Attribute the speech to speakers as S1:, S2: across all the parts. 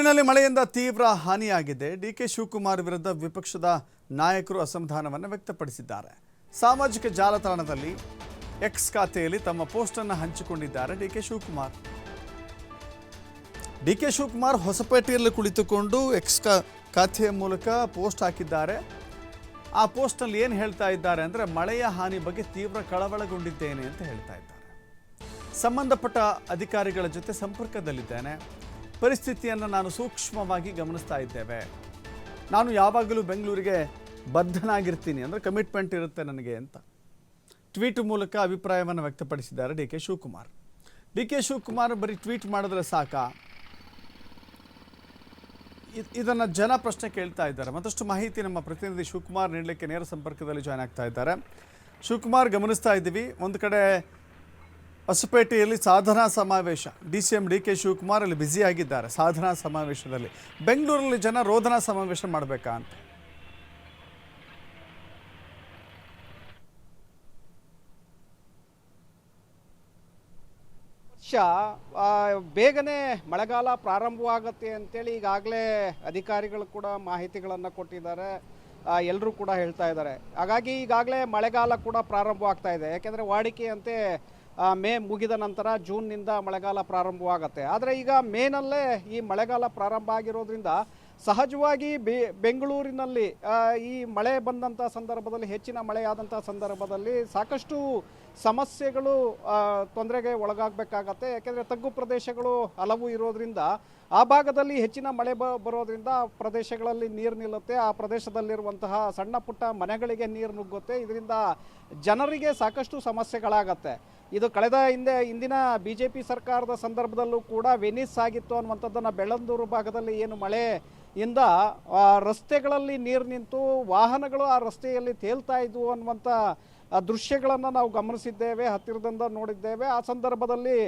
S1: ಮಳೆಯಿಂದ ತೀವ್ರ ಹಾನಿಯಾಗಿದೆ. ಡಿಕೆ ಶಿವಕುಮಾರ್ ವಿರುದ್ಧ ವಿಪಕ್ಷದ ನಾಯಕರು ಅಸಮಾಧಾನವನ್ನು ವ್ಯಕ್ತಪಡಿಸಿದ್ದಾರೆ. ಸಾಮಾಜಿಕ ಜಾಲತಾಣದಲ್ಲಿ ಎಕ್ಸ್ ಖಾತೆಯಲ್ಲಿ ತಮ್ಮ ಪೋಸ್ಟ್ ಅನ್ನು ಹಂಚಿಕೊಂಡಿದ್ದಾರೆ ಡಿಕೆ ಶಿವಕುಮಾರ್. ಡಿಕೆ ಶಿವಕುಮಾರ್ ಹೊಸಪೇಟೆಯಲ್ಲಿ ಕುಳಿತುಕೊಂಡು ಎಕ್ಸ್ ಖಾತೆಯ ಮೂಲಕ ಪೋಸ್ಟ್ ಹಾಕಿದ್ದಾರೆ. ಆ ಪೋಸ್ಟ್ನಲ್ಲಿ ಏನು ಹೇಳ್ತಾ ಇದ್ದಾರೆ ಅಂದರೆ ಮಳೆಯ ಹಾನಿ ಬಗ್ಗೆ ತೀವ್ರ ಕಳವಳಗೊಂಡಿದ್ದೇನೆ ಅಂತ ಹೇಳ್ತಾ ಇದ್ದಾರೆ. ಸಂಬಂಧಪಟ್ಟ ಅಧಿಕಾರಿಗಳ ಜೊತೆ ಸಂಪರ್ಕದಲ್ಲಿದ್ದೇನೆ. ಪರಿಸ್ಥಿತಿಯನ್ನು ನಾನು ಸೂಕ್ಷ್ಮವಾಗಿ ಗಮನಿಸ್ತಾ ಇದ್ದೇವೆ. ನಾನು ಯಾವಾಗಲೂ ಬೆಂಗಳೂರಿಗೆ ಬದ್ಧನಾಗಿರ್ತೀನಿ ಅಂದರೆ ಕಮಿಟ್ಮೆಂಟ್ ಇರುತ್ತೆ ನನಗೆ ಅಂತ. ಟ್ವೀಟ್ ಮೂಲಕ ಅಭಿಪ್ರಾಯವನ್ನು ವ್ಯಕ್ತಪಡಿಸಿದ್ದಾರೆ D K Shivakumar. D K Shivakumar ಬರೀ ಟ್ವೀಟ್ ಮಾಡಿದ್ರೆ ಸಾಕಾ? ಇದನ್ನು ಜನ ಪ್ರಶ್ನೆ ಕೇಳ್ತಾ ಇದ್ದಾರೆ. ಮತ್ತಷ್ಟು ಮಾಹಿತಿ ನಮ್ಮ ಪ್ರತಿನಿಧಿ ಶಿವಕುಮಾರ್ ನೀಡಲಿಕ್ಕೆ ನೇರ ಸಂಪರ್ಕದಲ್ಲಿ ಜಾಯ್ನ್ ಆಗ್ತಾ ಇದ್ದಾರೆ. ಶಿವಕುಮಾರ್ ಗಮನಿಸ್ತಾ ಇದ್ದೀವಿ. ಒಂದು ಕಡೆ ಹೊಸಪೇಟೆಯಲ್ಲಿ ಸಾಧನಾ ಸಮಾವೇಶ. D C M D K Shivakumar ಅಲ್ಲಿ ಬ್ಯುಸಿ ಆಗಿದ್ದಾರೆ ಸಾಧನಾ ಸಮಾವೇಶದಲ್ಲಿ. ಬೆಂಗಳೂರಲ್ಲಿ ಜನ ರೋಧನಾ ಸಮಾವೇಶ ಮಾಡಬೇಕಾ ಅಂತ.
S2: ಬೇಗನೆ ಮಳೆಗಾಲ ಪ್ರಾರಂಭವಾಗತ್ತೆ ಅಂತೇಳಿ ಈಗಾಗಲೇ ಅಧಿಕಾರಿಗಳು ಕೂಡ ಮಾಹಿತಿಗಳನ್ನು ಕೊಟ್ಟಿದ್ದಾರೆ. ಎಲ್ಲರೂ ಕೂಡ ಹೇಳ್ತಾ ಇದ್ದಾರೆ. ಹಾಗಾಗಿ ಈಗಾಗಲೇ ಮಳೆಗಾಲ ಕೂಡ ಪ್ರಾರಂಭವಾಗ್ತಾ ಇದೆ. ಯಾಕೆಂದರೆ ವಾಡಿಕೆಯಂತೆ ಮೇ ಮುಗಿದ ನಂತರ ಜೂನ್ನಿಂದ ಮಳೆಗಾಲ ಪ್ರಾರಂಭವಾಗುತ್ತೆ. ಆದರೆ ಈಗ ಮೇನಲ್ಲೇ ಈ ಮಳೆಗಾಲ ಪ್ರಾರಂಭ ಆಗಿರೋದ್ರಿಂದ ಸಹಜವಾಗಿ ಬೆಂಗಳೂರಿನಲ್ಲಿ ಈ ಮಳೆ ಬಂದಂಥ ಸಂದರ್ಭದಲ್ಲಿ, ಹೆಚ್ಚಿನ ಮಳೆಯಾದಂಥ ಸಂದರ್ಭದಲ್ಲಿ ಸಾಕಷ್ಟು ಸಮಸ್ಯೆಗಳು ತೊಂದರೆಗೆ ಒಳಗಾಗಬೇಕಾಗತ್ತೆ. ಯಾಕೆಂದರೆ ತಗ್ಗು ಪ್ರದೇಶಗಳು ಹಲವು ಇರೋದ್ರಿಂದ ಆ ಭಾಗದಲ್ಲಿ ಹೆಚ್ಚಿನ ಮಳೆ ಬ, ಬರೋದ್ರಿಂದ ಪ್ರದೇಶಗಳಲ್ಲಿ ನೀರು ನಿಲ್ಲುತ್ತೆ. ಆ ಪ್ರದೇಶದಲ್ಲಿರುವಂತಹ ಸಣ್ಣ ಪುಟ್ಟ ಮನೆಗಳಿಗೆ ನೀರು ನುಗ್ಗುತ್ತೆ. ಇದರಿಂದ ಜನರಿಗೆ ಸಾಕಷ್ಟು ಸಮಸ್ಯೆಗಳಾಗತ್ತೆ. ಇದು ಕಳೆದ ಹಿಂದೆ ಇಂದಿನ ಬಿ ಜೆ ಪಿ ಸರ್ಕಾರದ ಸಂದರ್ಭದಲ್ಲೂ ಕೂಡ ವೆನಿಸ್ ಆಗಿತ್ತು ಅನ್ನುವಂಥದ್ದನ್ನು ಬೆಳ್ಳಂದೂರು ಭಾಗದಲ್ಲಿ ಏನು ಮಳೆ ಇಂದ ರಸ್ತೆಗಳಲ್ಲಿ ನೀರು ನಿಂತು ವಾಹನಗಳು ಆ ರಸ್ತೆಯಲ್ಲಿ ತೇಲ್ತಾ ಇದ್ವು ಅನ್ನುವಂಥ ದೃಶ್ಯಗಳನ್ನು ನಾವು ಗಮನಿಸಿದ್ದೇವೆ, ಹತ್ತಿರದಿಂದ ನೋಡಿದ್ದೇವೆ. ಆ ಸಂದರ್ಭದಲ್ಲಿ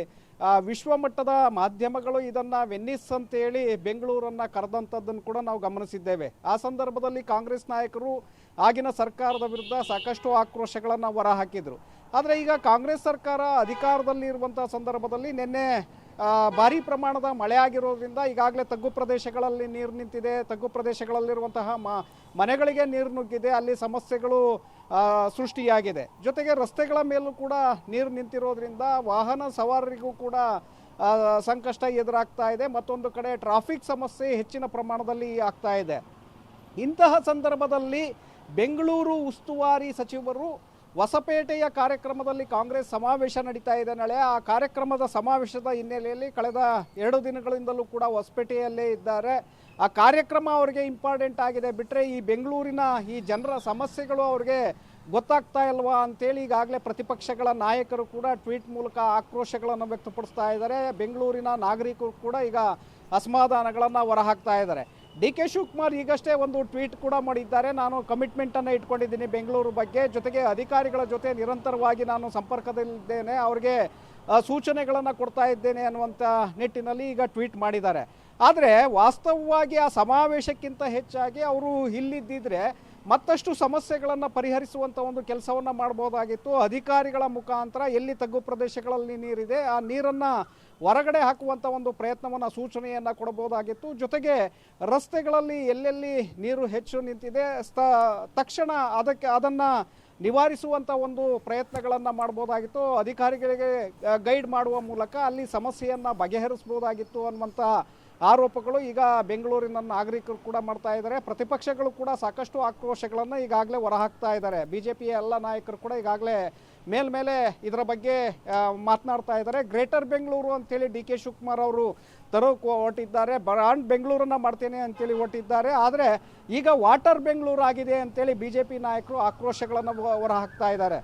S2: ವಿಶ್ವಮಟ್ಟದ ಮಾಧ್ಯಮಗಳು ಇದನ್ನು ವೆನ್ನಿಸ್ ಅಂತೇಳಿ ಬೆಂಗಳೂರನ್ನು ಕರೆದಂಥದ್ದನ್ನು ಕೂಡ ನಾವು ಗಮನಿಸಿದ್ದೇವೆ. ಆ ಸಂದರ್ಭದಲ್ಲಿ ಕಾಂಗ್ರೆಸ್ ನಾಯಕರು ಆಗಿನ ಸರ್ಕಾರದ ವಿರುದ್ಧ ಸಾಕಷ್ಟು ಆಕ್ರೋಶಗಳನ್ನು ಹೊರಹಾಕಿದರು. ಆದರೆ ಈಗ ಕಾಂಗ್ರೆಸ್ ಸರ್ಕಾರ ಅಧಿಕಾರದಲ್ಲಿ ಇರುವಂಥ ಸಂದರ್ಭದಲ್ಲಿ ನಿನ್ನೆ ಭಾರಿ ಪ್ರಮಾಣದ ಮಳೆ ಆಗಿರೋದ್ರಿಂದ ಈಗಾಗಲೇ ತಗ್ಗು ಪ್ರದೇಶಗಳಲ್ಲಿ ನೀರು ನಿಂತಿದೆ. ತಗ್ಗು ಪ್ರದೇಶಗಳಲ್ಲಿರುವಂತಹ ಮನೆಗಳಿಗೆ ನೀರು ನುಗ್ಗಿದೆ. ಅಲ್ಲಿ ಸಮಸ್ಯೆಗಳು ಸೃಷ್ಟಿಯಾಗಿದೆ. ಜೊತೆಗೆ ರಸ್ತೆಗಳ ಮೇಲೂ ಕೂಡ ನೀರು ನಿಂತಿರೋದ್ರಿಂದ ವಾಹನ ಸವಾರರಿಗೂ ಕೂಡ ಸಂಕಷ್ಟ ಎದುರಾಗ್ತಾ ಇದೆ. ಮತ್ತೊಂದು ಕಡೆ ಟ್ರಾಫಿಕ್ ಸಮಸ್ಯೆ ಹೆಚ್ಚಿನ ಪ್ರಮಾಣದಲ್ಲಿ ಆಗ್ತಾ ಇದೆ. ಇಂತಹ ಸಂದರ್ಭದಲ್ಲಿ ಬೆಂಗಳೂರು ಉಸ್ತುವಾರಿ ಸಚಿವರು ಹೊಸಪೇಟೆಯ ಕಾರ್ಯಕ್ರಮದಲ್ಲಿ ಕಾಂಗ್ರೆಸ್ ಸಮಾವೇಶ ನಡೀತಾ ಇದೆ ನಾಳೆ. ಆ ಕಾರ್ಯಕ್ರಮದ ಸಮಾವೇಶದ ಹಿನ್ನೆಲೆಯಲ್ಲಿ ಕಳೆದ ಎರಡು ದಿನಗಳಿಂದಲೂ ಕೂಡ ಹೊಸಪೇಟೆಯಲ್ಲೇ ಇದ್ದಾರೆ. ಆ ಕಾರ್ಯಕ್ರಮ ಅವರಿಗೆ ಇಂಪಾರ್ಟೆಂಟ್ ಆಗಿದೆ. ಬಿಟ್ಟರೆ ಈ ಬೆಂಗಳೂರಿನ ಈ ಜನರ ಸಮಸ್ಯೆಗಳು ಅವ್ರಿಗೆ ಗೊತ್ತಾಗ್ತಾ ಇಲ್ವಾ ಅಂತೇಳಿ ಈಗಾಗಲೇ ಪ್ರತಿಪಕ್ಷಗಳ ನಾಯಕರು ಕೂಡ ಟ್ವೀಟ್ ಮೂಲಕ ಆಕ್ರೋಶಗಳನ್ನು ವ್ಯಕ್ತಪಡಿಸ್ತಾ ಇದ್ದಾರೆ. ಬೆಂಗಳೂರಿನ ನಾಗರಿಕರು ಕೂಡ ಈಗ ಅಸಮಾಧಾನಗಳನ್ನು ಹೊರಹಾಕ್ತಾ ಇದ್ದಾರೆ. ಡಿ ಕೆ ಶಿವಕುಮಾರ್ ಈಗಷ್ಟೇ ಒಂದು ಟ್ವೀಟ್ ಕೂಡ ಮಾಡಿದ್ದಾರೆ. ನಾನು ಕಮಿಟ್ಮೆಂಟನ್ನು ಇಟ್ಕೊಂಡಿದ್ದೀನಿ ಬೆಂಗಳೂರು ಬಗ್ಗೆ. ಜೊತೆಗೆ ಅಧಿಕಾರಿಗಳ ಜೊತೆ ನಿರಂತರವಾಗಿ ನಾನು ಸಂಪರ್ಕದಲ್ಲಿದ್ದೇನೆ. ಅವ್ರಿಗೆ ಸೂಚನೆಗಳನ್ನು ಕೊಡ್ತಾ ಇದ್ದೇನೆ ಅನ್ನುವಂಥ ನಿಟ್ಟಿನಲ್ಲಿ ಈಗ ಟ್ವೀಟ್ ಮಾಡಿದ್ದಾರೆ. ಆದರೆ ವಾಸ್ತವವಾಗಿ ಆ ಸಮಾವೇಶಕ್ಕಿಂತ ಹೆಚ್ಚಾಗಿ ಅವರು ಇಲ್ಲಿದ್ದಿದ್ರೆ ಮತ್ತಷ್ಟು ಸಮಸ್ಯೆಗಳನ್ನು ಪರಿಹರಿಸುವಂಥ ಒಂದು ಕೆಲಸವನ್ನು ಮಾಡ್ಬೋದಾಗಿತ್ತು. ಅಧಿಕಾರಿಗಳ ಮುಖಾಂತರ ಎಲ್ಲಿ ತಗ್ಗು ಪ್ರದೇಶಗಳಲ್ಲಿ ನೀರಿದೆ, ಆ ನೀರನ್ನು ಹೊರಗಡೆ ಹಾಕುವಂಥ ಒಂದು ಪ್ರಯತ್ನವನ್ನು, ಸೂಚನೆಯನ್ನು ಕೊಡಬಹುದಾಗಿತ್ತು. ಜೊತೆಗೆ ರಸ್ತೆಗಳಲ್ಲಿ ಎಲ್ಲೆಲ್ಲಿ ನೀರು ಹೆಚ್ಚು ನಿಂತಿದೆ ಸ್ಥ ತಕ್ಷಣ ಅದಕ್ಕೆ, ಅದನ್ನು ನಿವಾರಿಸುವಂಥ ಒಂದು ಪ್ರಯತ್ನಗಳನ್ನು ಮಾಡ್ಬೋದಾಗಿತ್ತು ಅಧಿಕಾರಿಗಳಿಗೆ ಗೈಡ್ ಮಾಡುವ ಮೂಲಕ ಅಲ್ಲಿ ಸಮಸ್ಯೆಯನ್ನು ಬಗೆಹರಿಸ್ಬೋದಾಗಿತ್ತು ಅನ್ನುವಂಥ ಆರೋಪಗಳು ಈಗ ಬೆಂಗಳೂರಿನ ನಾಗರಿಕರು ಕೂಡ ಮಾಡ್ತಾ ಇದ್ದಾರೆ. ಪ್ರತಿಪಕ್ಷಗಳು ಕೂಡ ಸಾಕಷ್ಟು ಆಕ್ರೋಶಗಳನ್ನು ಈಗಾಗಲೇ ಹೊರಹಾಕ್ತಾ ಇದ್ದಾರೆ. ಬಿ ಜೆ ಪಿಯ ಎಲ್ಲ ನಾಯಕರು ಕೂಡ ಈಗಾಗಲೇ ಮೇಲ್ಮೇಲೆ ಇದರ ಬಗ್ಗೆ ಮಾತನಾಡ್ತಾ ಇದ್ದಾರೆ. ಗ್ರೇಟರ್ ಬೆಂಗಳೂರು ಅಂತೇಳಿ ಡಿ ಕೆ ಶಿವಕುಮಾರ್ ಅವರು ತರೋಕೆ ಹೊಟ್ಟಿದ್ದಾರೆ ಬ್ರಾಂಡ್ ಬೆಂಗಳೂರನ್ನ ಮಾಡ್ತೇನೆ ಅಂತೇಳಿ ಹೊಟ್ಟಿದ್ದಾರೆ ಆದರೆ ಈಗ ವಾಟರ್ ಬೆಂಗಳೂರು ಆಗಿದೆ ಅಂತೇಳಿ ಬಿ ಜೆ ಪಿ ನಾಯಕರು ಆಕ್ರೋಶಗಳನ್ನು ಹೊರಹಾಕ್ತಾ ಇದ್ದಾರೆ.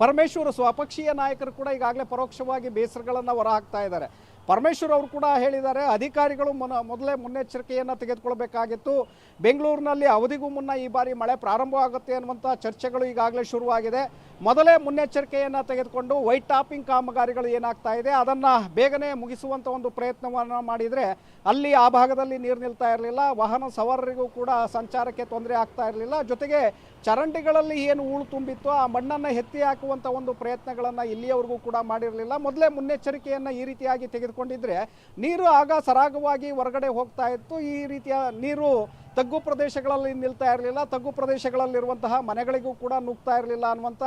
S2: ಪರಮೇಶ್ವರ, ಸ್ವಪಕ್ಷೀಯ ನಾಯಕರು ಕೂಡ ಈಗಾಗಲೇ ಪರೋಕ್ಷವಾಗಿ ಬೇಸರಗಳನ್ನು ಹೊರಹಾಕ್ತಾ ಇದ್ದಾರೆ. ಪರಮೇಶ್ವರ್ ಅವರು ಕೂಡ ಹೇಳಿದ್ದಾರೆ, ಅಧಿಕಾರಿಗಳು ಮೊನ, ಮೊದಲೇ ಮುನ್ನೆಚ್ಚರಿಕೆಯನ್ನು ತೆಗೆದುಕೊಳ್ಬೇಕಾಗಿತ್ತು. ಬೆಂಗಳೂರಿನಲ್ಲಿ ಅವಧಿಗೂ ಮುನ್ನ ಈ ಬಾರಿ ಮಳೆ ಪ್ರಾರಂಭವಾಗುತ್ತೆ ಅನ್ನುವಂಥ ಚರ್ಚೆಗಳು ಈಗಾಗಲೇ ಶುರುವಾಗಿದೆ. ಮೊದಲೇ ಮುನ್ನೆಚ್ಚರಿಕೆಯನ್ನು ತೆಗೆದುಕೊಂಡು ವೈಟ್ ಟಾಪಿಂಗ್ ಕಾಮಗಾರಿಗಳು ಏನಾಗ್ತಾ ಇದೆ, ಅದನ್ನು ಬೇಗನೆ ಮುಗಿಸುವಂಥ ಒಂದು ಪ್ರಯತ್ನವನ್ನು ಮಾಡಿದರೆ ಅಲ್ಲಿ ಆ ಭಾಗದಲ್ಲಿ ನೀರು ನಿಲ್ತಾ ಇರಲಿಲ್ಲ, ವಾಹನ ಸವಾರರಿಗೂ ಕೂಡ ಸಂಚಾರಕ್ಕೆ ತೊಂದರೆ ಆಗ್ತಾ ಇರಲಿಲ್ಲ. ಜೊತೆಗೆ ಚರಂಡಿಗಳಲ್ಲಿ ಏನು ಹೂಳು ತುಂಬಿತ್ತು ಆ ಮಣ್ಣನ್ನು ಎತ್ತಿ ಹಾಕುವಂಥ ಒಂದು ಪ್ರಯತ್ನಗಳನ್ನು ಇಲ್ಲಿಯವರೆಗೂ ಕೂಡ ಮಾಡಿರಲಿಲ್ಲ. ಮೊದಲೇ ಮುನ್ನೆಚ್ಚರಿಕೆಯನ್ನು ಈ ರೀತಿಯಾಗಿ ತೆಗೆದುಕೊಂಡಿದ್ದರೆ ನೀರು ಆಗ ಸರಾಗವಾಗಿ ಹೊರಗಡೆ ಹೋಗ್ತಾ ಇತ್ತು. ಈ ರೀತಿಯ ನೀರು ತಗ್ಗು ಪ್ರದೇಶಗಳಲ್ಲಿ ನಿಲ್ತಾ ಇರಲಿಲ್ಲ, ತಗ್ಗು ಪ್ರದೇಶಗಳಲ್ಲಿರುವಂತಹ ಮನೆಗಳಿಗೂ ಕೂಡ ನುಗ್ತಾ ಇರಲಿಲ್ಲ ಅನ್ನುವಂಥ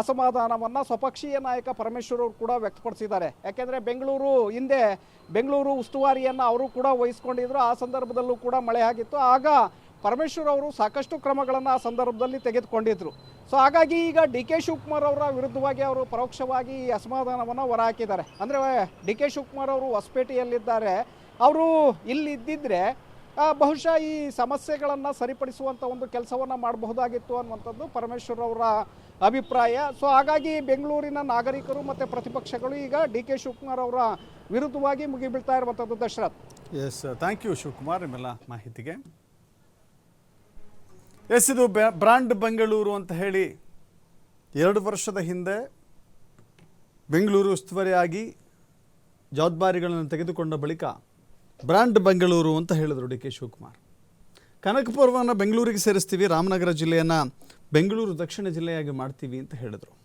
S2: ಅಸಮಾಧಾನವನ್ನು ಸ್ವಪಕ್ಷೀಯ ನಾಯಕ ಪರಮೇಶ್ವರ್ ಅವರು ಕೂಡ ವ್ಯಕ್ತಪಡಿಸಿದ್ದಾರೆ. ಯಾಕೆಂದರೆ ಬೆಂಗಳೂರು ಹಿಂದೆ ಬೆಂಗಳೂರು ಉಸ್ತುವಾರಿಯನ್ನು ಅವರು ಕೂಡ ವಹಿಸ್ಕೊಂಡಿದ್ರು. ಆ ಸಂದರ್ಭದಲ್ಲೂ ಕೂಡ ಮಳೆ ಆಗಿತ್ತು. ಆಗ ಪರಮೇಶ್ವರ್ ಅವರು ಸಾಕಷ್ಟು ಕ್ರಮಗಳನ್ನು ಆ ಸಂದರ್ಭದಲ್ಲಿ ತೆಗೆದುಕೊಂಡಿದ್ದರು ಸೊ ಹಾಗಾಗಿ ಈಗ ಡಿ ಕೆ ಶಿವಕುಮಾರ್ ಅವರ ವಿರುದ್ಧವಾಗಿ ಅವರು ಪರೋಕ್ಷವಾಗಿ ಈ ಅಸಮಾಧಾನವನ್ನು ಹೊರಹಾಕಿದ್ದಾರೆ. ಅಂದರೆ ಡಿ ಕೆ ಶಿವಕುಮಾರ್ ಅವರು ಹೊಸಪೇಟೆಯಲ್ಲಿದ್ದಾರೆ. ಅವರು ಇಲ್ಲಿದ್ದಿದ್ರೆ ಬಹುಶಃ ಈ ಸಮಸ್ಯೆಗಳನ್ನು ಸರಿಪಡಿಸುವಂಥ ಒಂದು ಕೆಲಸವನ್ನು ಮಾಡಬಹುದಾಗಿತ್ತು ಅನ್ನುವಂಥದ್ದು ಪರಮೇಶ್ವರ್ ಅವರ ಅಭಿಪ್ರಾಯ. ಸೊ ಹಾಗಾಗಿ ಬೆಂಗಳೂರಿನ ನಾಗರಿಕರು ಮತ್ತು ಪ್ರತಿಪಕ್ಷಗಳು ಈಗ ಡಿ ಕೆ ಶಿವಕುಮಾರ್ ಅವರ ವಿರುದ್ಧವಾಗಿ ಮುಗಿಬೀಳ್ತಾ ಇರುವಂಥದ್ದು Dasharath.
S1: Yes thank you Shivakumar, ನಿಮ್ಮೆಲ್ಲ ಮಾಹಿತಿಗೆ. ಎಸ್ ಇದು ಬ್ರಾಂಡ್ ಬೆಂಗಳೂರು ಅಂತ ಹೇಳಿ ಎರಡು ವರ್ಷದ ಹಿಂದೆ ಬೆಂಗಳೂರು ಉಸ್ತುವಾರಿಯಾಗಿ ಜವಾಬ್ದಾರಿಗಳನ್ನು ತೆಗೆದುಕೊಂಡ ಬಳಿಕ ಬ್ರಾಂಡ್ ಬೆಂಗಳೂರು ಅಂತ ಹೇಳಿದರು ಡಿ ಕೆ ಶಿವಕುಮಾರ್. ಕನಕಪುರವನ್ನು ಬೆಂಗಳೂರಿಗೆ ಸೇರಿಸ್ತೀವಿ, ರಾಮನಗರ ಜಿಲ್ಲೆಯನ್ನು ಬೆಂಗಳೂರು ದಕ್ಷಿಣ ಜಿಲ್ಲೆಯಾಗಿ ಮಾಡ್ತೀವಿ ಅಂತ ಹೇಳಿದರು.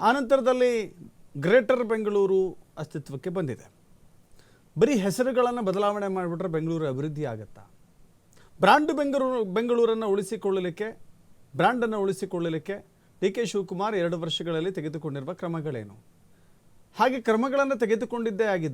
S1: ಆನಂತರದಲ್ಲಿ ಗ್ರೇಟರ್ ಬೆಂಗಳೂರು ಅಸ್ತಿತ್ವಕ್ಕೆ ಬಂದಿದೆ. ಬರೀ ಹೆಸರುಗಳನ್ನು ಬದಲಾವಣೆ ಮಾಡಿಬಿಟ್ರೆ ಬೆಂಗಳೂರು ಅಭಿವೃದ್ಧಿ ಆಗುತ್ತಾ? ಬ್ರ್ಯಾಂಡ್ ಬೆಂಗಳೂರು, ಬೆಂಗಳೂರನ್ನು ಉಳಿಸಿಕೊಳ್ಳಲಿಕ್ಕೆ, ಬ್ರ್ಯಾಂಡನ್ನು ಉಳಿಸಿಕೊಳ್ಳಲಿಕ್ಕೆ ಡಿ ಕೆ ಶಿವಕುಮಾರ್ ಎರಡು ವರ್ಷಗಳಲ್ಲಿ ತೆಗೆದುಕೊಂಡಿರುವ ಕ್ರಮಗಳೇನು? ಹಾಗೆ ಕ್ರಮಗಳನ್ನು ತೆಗೆದುಕೊಂಡಿದ್ದೇ ಆಗಿದ್ದರೆ